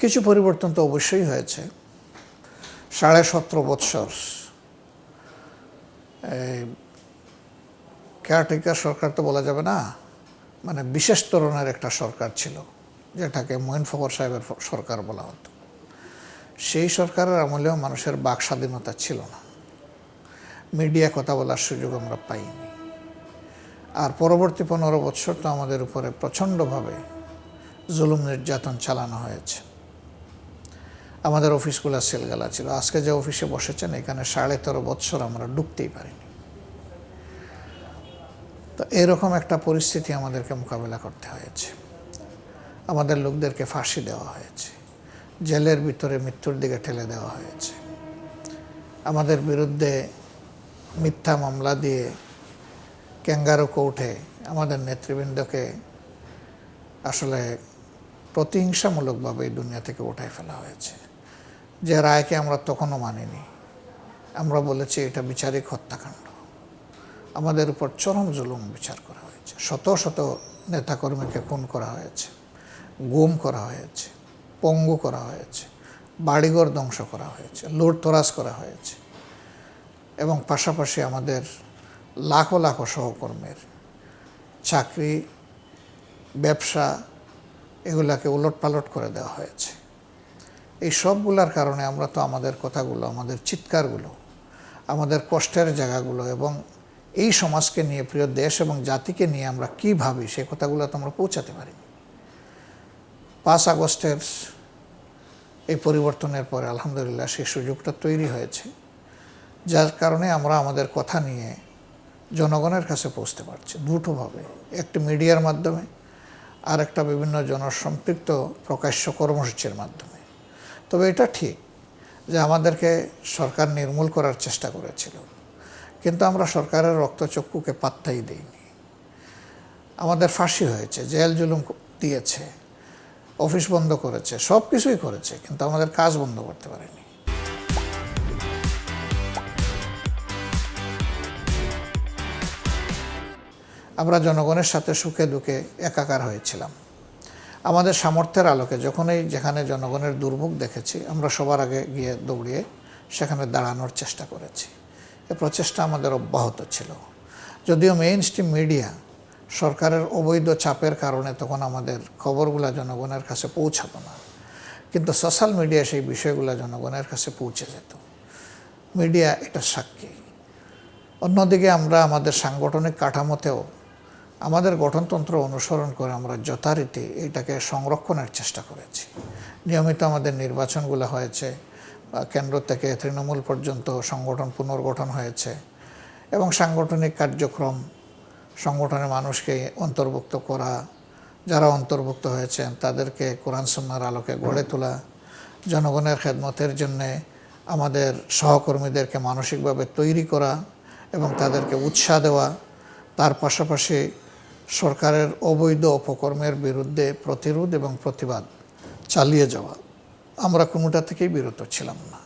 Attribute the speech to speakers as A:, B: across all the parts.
A: কিছু পরিবর্তন তো অবশ্যই হয়েছে। সাড়ে সতেরো বৎসর কেয়ারটেকার সরকার তো বলা যাবে না মানে বিশেষ ধরনের একটা সরকার ছিল, যেটাকে মঈন ফখর সাহেবের সরকার বলা হতো। সেই সরকারের আমলেও মানুষের বাক স্বাধীনতা ছিল না। মিডিয়া কথা বলার সুযোগ আমরা পাইনি। আর পরবর্তী পনেরো বৎসর তো আমাদের উপরে প্রচণ্ডভাবে জুলুম নির্যাতন চালানো হয়েছে। আমাদের অফিসগুলো সেলগালা ছিল। আজকে যে অফিসে বসেছেন, এখানে সাড়ে তেরো বৎসর আমরা ঢুকতেই পারিনি। তো এরকম একটা পরিস্থিতি আমাদেরকে মোকাবেলা করতে হয়েছে। আমাদের লোকদেরকে ফাঁসি দেওয়া হয়েছে। জেলের ভিতরে মৃত্যুর দিকে ঠেলে দেওয়া হয়েছে। আমাদের বিরুদ্ধে মিথ্যা মামলা দিয়ে ক্যাঙ্গারো কোর্টে আমাদের নেতৃবৃন্দকে আসলে প্রতিহিংসামূলকভাবে এই দুনিয়া থেকে উঠাই ফেলা হয়েছে। যে রায়কে আমরা তখনও মানিনি। আমরা বলেছি, এটা বিচারিক হত্যাকাণ্ড। আমাদের উপর চরম জুলুম বিচার করা হয়েছে। শত শত নেতাকর্মীকে খুন করা হয়েছে, গুম করা হয়েছে, পঙ্গু করা হয়েছে, বাড়িঘর ধ্বংস করা হয়েছে, লুটতরাজ করা হয়েছে এবং পাশাপাশি আমাদের লাখো লাখো সহকর্মীর চাকরি, ব্যবসা, এগুলাকে উলট পালট করে দেওয়া হয়েছে। এই সবগুলার কারণে আমরা তো আমাদের কথাগুলো, আমাদের চিৎকারগুলো, আমাদের কষ্টের জায়গাগুলো এবং এই সমাজকে নিয়ে, প্রিয় দেশ এবং জাতিকে নিয়ে আমরা কী ভাবি সেই কথাগুলো তো আমরা পৌঁছাতে পারিনি পাঁচ আগস্টের এই পরিবর্তনের পরে আলহামদুলিল্লাহ সেই সুযোগটা তৈরি হয়েছে, যার কারণে আমরা আমাদের কথা নিয়ে জনগণের কাছে পৌঁছতে পারছি দুটোভাবে। একটি মিডিয়ার মাধ্যমে আর একটা বিভিন্ন জনসম্পৃক্ত প্রকাশ্য কর্মসূচির মাধ্যমে। তবে এটা ঠিক যে আমাদেরকে সরকার নির্মূল করার চেষ্টা করেছিল। কিন্তু আমরা সরকারের রক্তচক্ষুকে পাত্তাই দিইনি। আমাদের ফাঁসি হয়েছে, জেল জুলুম দিয়েছে, অফিস বন্ধ করেছে, সব কিছুই করেছে, কিন্তু আমাদের কাজ বন্ধ করতে পারেনি। আমরা জনগণের সাথে সুখে দুঃখে একাকার হয়েছিলাম। আমাদের সামর্থ্যের আলোকে যখনই যেখানে জনগণের দুর্ভোগ দেখেছি, আমরা সবার আগে গিয়ে দৌড়িয়ে সেখানে দাঁড়ানোর চেষ্টা করেছি। এ প্রচেষ্টা আমাদের অব্যাহত ছিল। যদিও মেইন স্ট্রিম মিডিয়া সরকারের অবৈধ চাপের কারণে তখন আমাদের খবরগুলো জনগণের কাছে পৌঁছাতো না, কিন্তু সোশ্যাল মিডিয়া সেই বিষয়গুলো জনগণের কাছে পৌঁছে যেত। মিডিয়া এটা সাক্ষী। অন্যদিকে আমরা আমাদের সাংগঠনিক কাঠামোতেও আমাদের গঠনতন্ত্র অনুসরণ করে আমরা যথারীতি এটাকে সংরক্ষণের চেষ্টা করেছি। নিয়মিত আমাদের নির্বাচনগুলো হয়েছে কেন্দ্র থেকে তৃণমূল পর্যন্ত সংগঠন পুনর্গঠন হয়েছে, এবং সাংগঠনিক কার্যক্রম, সংগঠনের মানুষকে অন্তর্ভুক্ত করা, যারা অন্তর্ভুক্ত হয়েছেন তাদেরকে কোরআন সন্ন্যার আলোকে গড়ে তোলা, জনগণের খেদমতের জন্যে আমাদের সহকর্মীদেরকে মানসিকভাবে তৈরি করা এবং তাদেরকে উৎসাহ দেওয়া, তার পাশাপাশি সরকারের অবৈধ অপকর্মের বিরুদ্ধে প্রতিরোধ এবং প্রতিবাদ চালিয়ে যাওয়া। আমরা কোনোটা থেকেই বিরত ছিলাম না।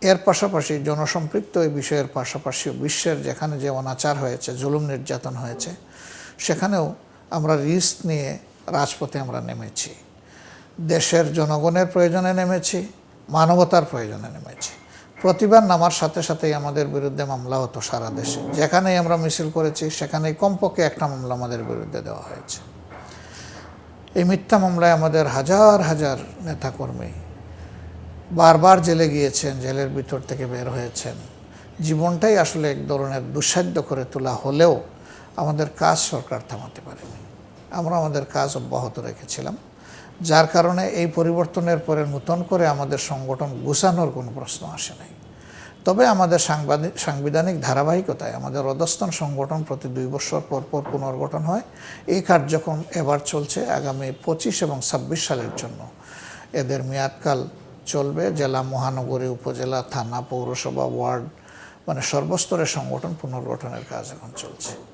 A: এর পাশাপাশি জনসম্পৃক্ত এই বিষয়ের পাশাপাশি বিশ্বের যেখানে যে অনাচার হয়েছে, জুলুম নির্যাতন হয়েছে, সেখানেও আমরা রিস্ক নিয়ে রাজপথে আমরা নেমেছি। দেশের জনগণের প্রয়োজনে নেমেছি, মানবতার প্রয়োজনে নেমেছি। প্রতিবার নামার সাথে সাথেই আমাদের বিরুদ্ধে মামলা হতো সারা দেশে। যেখানেই আমরা মিছিল করেছি, সেখানেই কমপক্ষে একটা মামলা আমাদের বিরুদ্ধে দেওয়া হয়েছে। এই মিথ্যা মামলায় আমাদের হাজার হাজার নেতাকর্মী বারবার জেলে গিয়েছেন, জেলের ভিতর থেকে বের হয়েছেন। জীবনটাই আসলে এক ধরনের দুঃসাধ্য করে তোলা হলেও আমাদের কাজ সরকার থামাতে পারেনি। আমরা আমাদের কাজ অব্যাহত রেখেছিলাম। যার কারণে এই পরিবর্তনের পরে নতুন করে আমাদের সংগঠন গুছানোর কোনো প্রশ্ন আসে নাই। তবে আমাদের সাংবাদিক সাংবিধানিক ধারাবাহিকতায় আমাদের অধস্তন সংগঠন প্রতি দুই বছর পর পর পুনর্গঠন হয়। এই কার্যক্রম এবার চলছে আগামী পঁচিশ এবং ছাব্বিশ সালের জন্য। এদের মেয়াদকাল চলবে জেলা মহানগরী উপজেলা, থানা, পৌরসভা, ওয়ার্ড মানে সর্বস্তরের সংগঠন পুনর্গঠনের কাজ এখন চলছে।